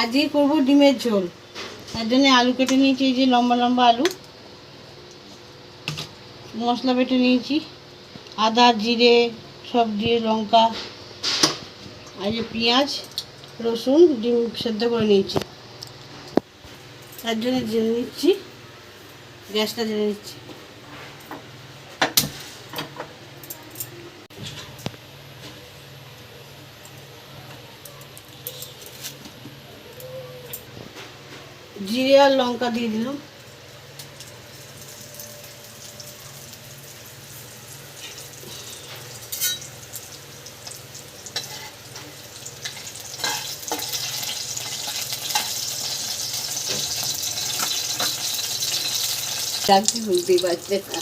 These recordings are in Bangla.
আজকে করব ডিমের ঝোল। তার জন্য আলু কেটে নিয়েছি, এই যে লম্বা লম্বা আলু। মশলা বেটে নিয়েছি। আদা, জিরে, সব দিয়ে লঙ্কা, আর যে পেঁয়াজ, রসুন, ডিম সেদ্ধ করে নিয়েছি। তার জন্য জেনে নিচ্ছি, গ্যাসটা জেনে নিচ্ছি। জিরে আর লঙ্কা দিয়ে দিলাম। চাকরি বুঝতেই পারছে না।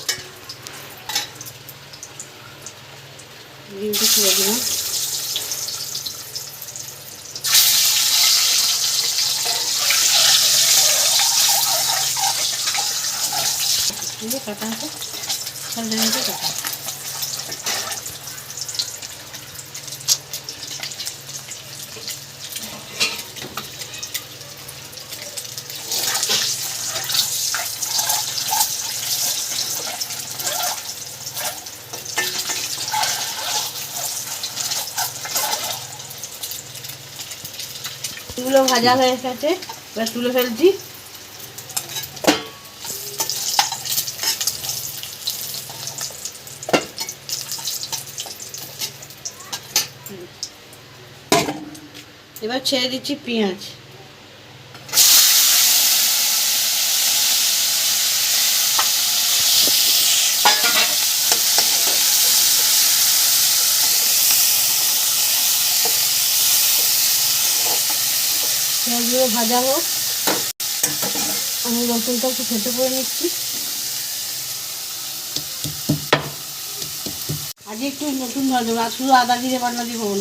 ডিমটা ছেড়ে দিলাম। এই যে কাটা আছে। সব কাটা। ভাজা হয়ে গেছে। এবার তুলে ফেলছি। এবার ছেড়ে দিচ্ছি পেঁয়াজ। পেঁয়াজগুলো ভাজা হোক। আমি রসুনটা একটু খেতে করে নিচ্ছি। আজকে একটু নতুন দেবো, আর শুধু আদা দিয়ে বান্না দিয়ে না।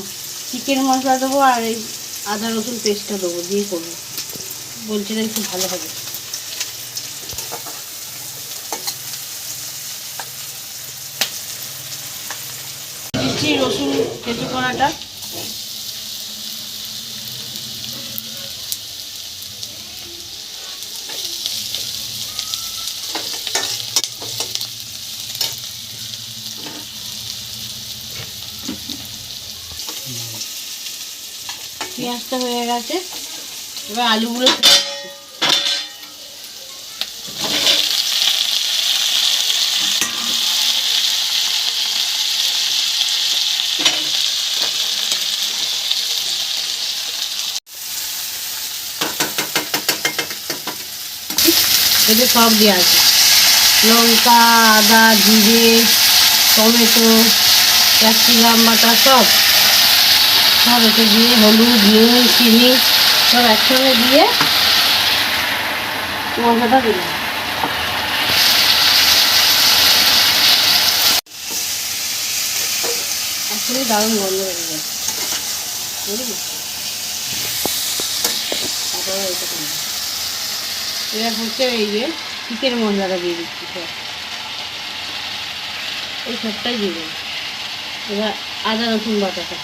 চিকেন মশলা দেবো আর এই আদা রসুন পেস্টটা দেবো, দিয়ে করব। বলছিলেন খুব ভালো হবে। রসুন, কেঁচো করাটা পেঁয়াজটা হয়ে গেছে। এবার আলুগুলো এতে সব দেওয়া আছে। লঙ্কা, আদা, জিরে, টমেটো, ক্যাপসিকাম বাটা সব। সব এতে দিয়ে হলুদ নুন চিনি, সব একসঙ্গে দিয়ে মশলাটা দিলাম দারুণ হয়ে এবার হচ্ছে এই যে মশলাটা দিয়ে দিচ্ছি সব। এই সবটাই এবার আদা রসুন বাটাটা।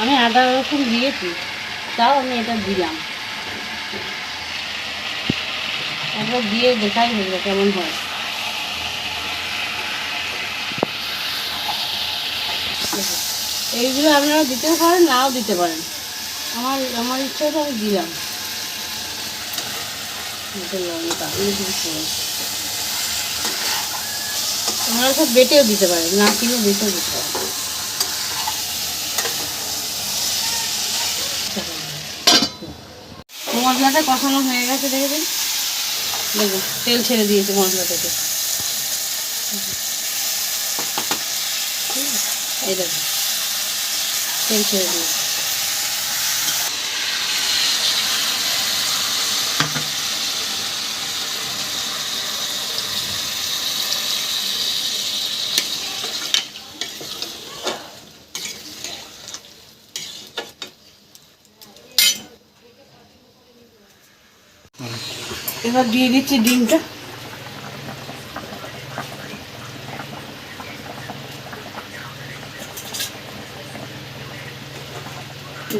আমি আদা রসুন দিয়েছি, তাও আমি এটা দিলাম। একবার দিয়ে দেখাই হলো কেমন হয়। এইগুলো আপনারা দিতেও পারেন, নাও দিতে পারেন। আমার আমার ইচ্ছা তো আমি দিলাম। তোমরা সব বেটেও দিতে পারেন, না কিনে বেটেও দিতে পারেন। মশলাটা কষানো হয়ে গেছে দেখবেন দেখুন, তেল ছেড়ে দিয়েছে মশলা থেকে। এই দেখুন, তেল ছেড়ে দিয়েছে। এবার দিয়ে দিচ্ছি ডিমটা।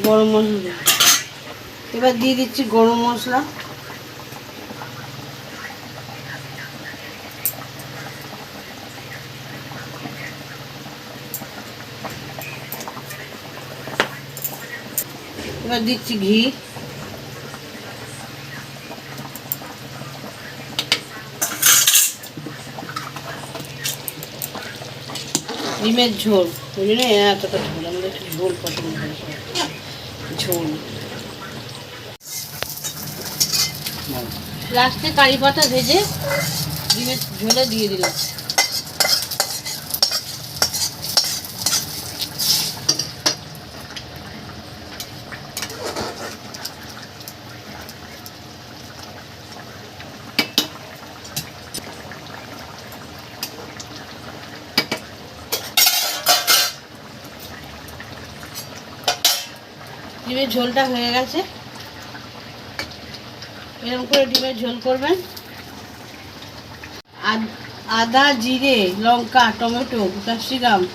গরম মশলা। এবার দিয়ে দিচ্ছি গরম মশলা। এবার দিচ্ছি ঘি। ডিমের ঝোল ওই জন্য এতটা ঝোল আমাদের একটু ঝোল পছন্দ করে ঝোল। লাস্টে কারি পাতা ভেজে ডিমের ঝোলে দিয়ে দিলাম। ডিমের ঝোলটা হয়ে গেছে। এরকম করে ডিমের ঝোল করবেন। আদ- জিরে, লঙ্কা, টমেটো, ক্যাপসিকাম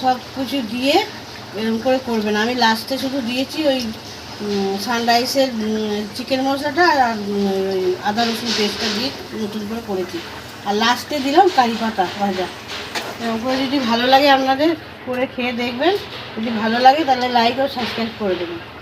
সব কিছু দিয়ে এরকম করে করবেন। আমি লাস্টে শুধু দিয়েছি ওই সানরাইসের চিকেন মশলাটা আর আদা রসুন পেস্টটা দিয়ে নতুন করে করেছি। আর লাস্টে দিলাম কারি পাতা ভাজা। এরকম করে যদি ভালো লাগে আপনাদের করে খেয়ে দেখবেন। যদি ভালো লাগে তাহলে লাইক ও সাবস্ক্রাইব করে দেবেন।